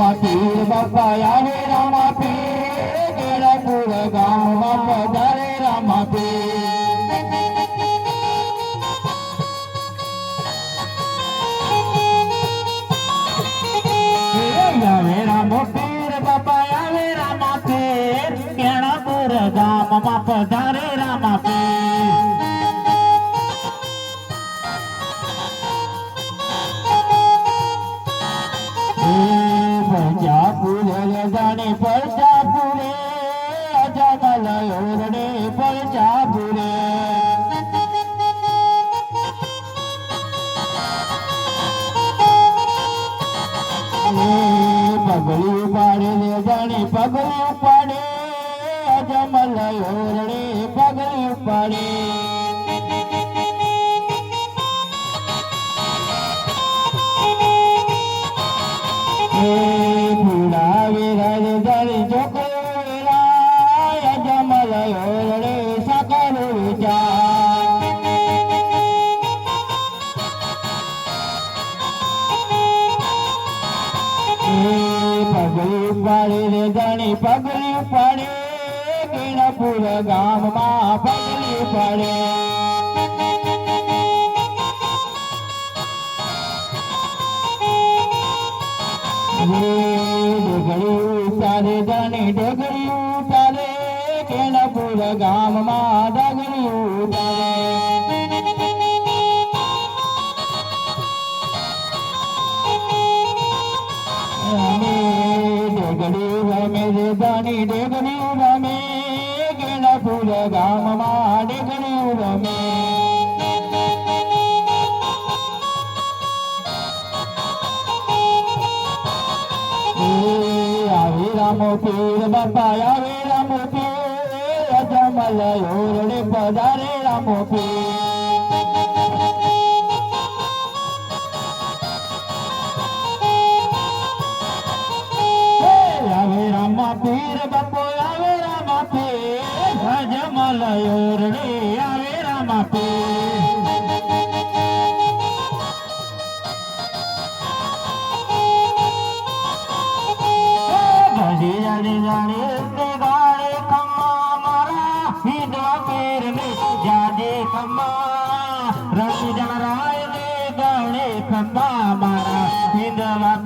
ગામમાં પીર બાપા આવે રામા પીર કેળાપુર ગામમાં પધારે રામા પીર. અજમલ ઓરડે પરજાપુરે પગલી પાડે રે જાણે પગલી પાડે અજમલ ઓરડે પગલી પાડે પગલી પાડે રે ગણી પગલી પાડે ગીણપુર ગામમાં પગલી પાડે ડગડી ઉતારે ગણી ડગડી ઉતારે ગીણપુર ગામમાં ಮಾಡಿದೆಗಳೆಯುವ ಮೇಗಳಪುರ ಗಾಮ ಮಾಡಿದೆಗಳೆಯುವ ಮೇ రామోతీర బాబాయ రామోతీ రజమల యోరడే పదారే రామోతీ ને જાજે ખમ્મા રસી જણ રાય ને ગાળે ખમ્મા મારા હિંદવા